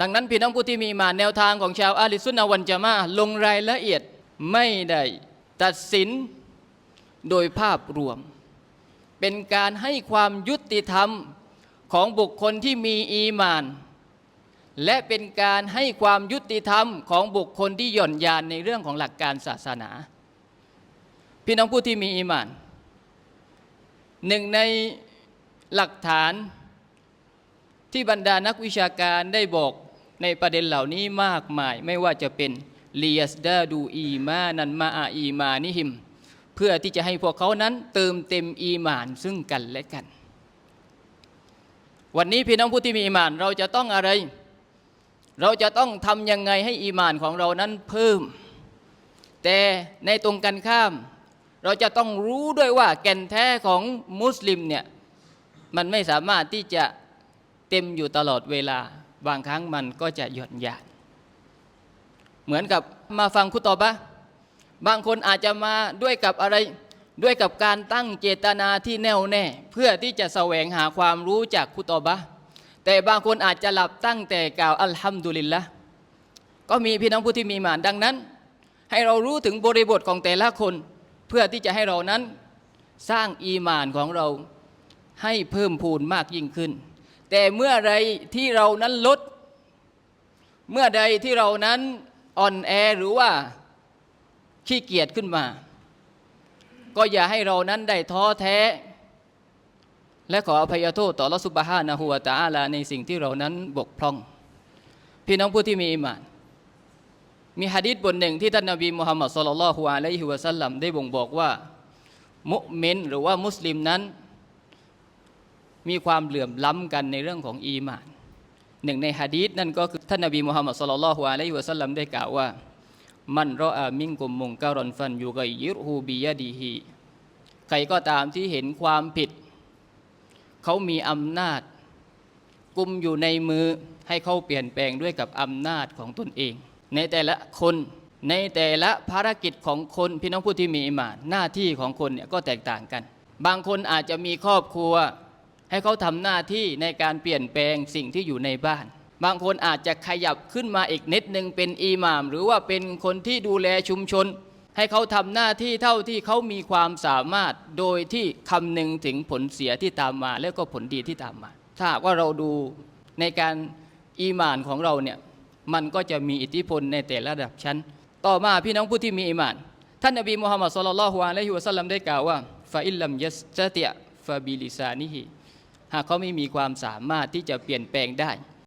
ดังนั้นพี่น้องผู้ที่มีอีหมานแนวทางของชาวอาลิสุนนวันจามาลงรายละเอียดไม่ได้ตัดสินโดยภาพรวม เป็นการให้ความยุติธรรมของบุคคลที่มีอีมาน และเป็นการให้ความยุติธรรมของบุคคลที่หย่อนยานในเรื่องของหลักการศาสนา พี่น้องผู้ที่มีอีมาน หนึ่งในหลักฐานที่บรรดานักวิชาการได้บอก ในประเด็นเหล่านี้มากมายไม่ว่าจะเป็นเลียสดาดูอีมานันมาอาอีมานิหิม เพื่อที่จะให้พวกเขานั้นเติมเต็มอีมานซึ่งกันและกัน วันนี้พี่น้องผู้ที่มีอีมานเราจะต้องอะไร เราจะต้องทำยังไงให้อีมานของเรานั้นเพิ่ม แต่ในตรงกันข้าม เราจะต้องรู้ด้วยว่าแก่นแท้ของมุสลิมเนี่ยมันไม่สามารถที่จะเต็มอยู่ตลอดเวลา บางครั้งมันก็จะหย่อนยานเหมือนกับมาฟังคุตตอบะบางคนอาจจะมาด้วยกับอะไรด้วยกับการตั้งเจตนาที่แน่วแน่ เพื่อที่จะแสวงหาความรู้จากคุตอบะแต่บางคนอาจจะหลับตั้งแต่กล่าวอัลฮัมดุลิลละก็มีพี่น้องผู้ที่มีหมานดังนั้น ให้เรารู้ถึงบริบทของแต่ละคน เพื่อที่จะให้เรานั้นสร้างอีหมานของเราให้เพิ่มพูนมากยิ่งขึ้น แต่เมื่อไรที่เรานั้นลด เมื่อใดที่เรานั้นอ่อนแอหรือว่าขี้เกียจขึ้นมา ก็อย่าให้เรานั้นได้ท้อแท้ และขออภัยโทษต่อลอสุบฮานะฮูวตะอาลาในสิ่งที่เรานั้นบกพร่อง พี่น้องผู้ที่มีอีหมานมีฮะดีษบทหนึ่งที่ท่านนบีมุฮัมมัดสุลลัลลอฮุอะลัยฮิวะสัลลัมได้บ่งบอกว่า มุเมนหรือว่ามุสลิมนั้น มีความเหลื่อมล้ำกันในเรื่องของอีมาน หนึ่งในฮะดีษนั่นก็คือท่านนบีมุฮัมมัดสุลลัลฮุอะลัยฮิวะสัลลัมได้กล่าวว่า มันรออามิงกุมมุงการอนฟันยูกัยยิรฮูบียะดีฮีใครก็ตามที่เห็นความผิด เขามีอำนาจ กุมอยู่ในมือให้เขาเปลี่ยนแปลงด้วยกับอำนาจของตนเอง ในแต่ละคนในแต่ละภารกิจของคนพี่น้องผู้ที่มีอิมานหน้าที่ของคนเนี่ยก็แตกต่างกัน บางคนอาจจะมีครอบครัว ให้เขาทำหน้าที่ในการเปลี่ยนแปลงสิ่งที่อยู่ในบ้าน บางคนอาจจะขยับขึ้นมาอีกนิดหนึ่งเป็นอิหม่าม หรือว่าเป็นคนที่ดูแลชุมชน ให้เขาทำหน้าที่เท่าที่เขามีความสามารถโดยที่คำนึงถึงผลเสียที่ตามมา แล้วก็ผลดีที่ตามมา ถ้าหากว่าเราดูในการอีหม่านของเราเนี่ยมันก็จะมีอิทธิพลในแต่ละระดับชั้น ต่อมาพี่น้องผู้ที่มีอีหม่าน ท่านนบีมุฮัมมัดสุลลัลฮุอะลัยฮิวะสัลลัมได้กล่าวว่าฟาอิลลัมยัสตะติยฟาบิลิซานิฮิ หากเขาไม่มีความสามารถที่จะเปลี่ยนแปลงได้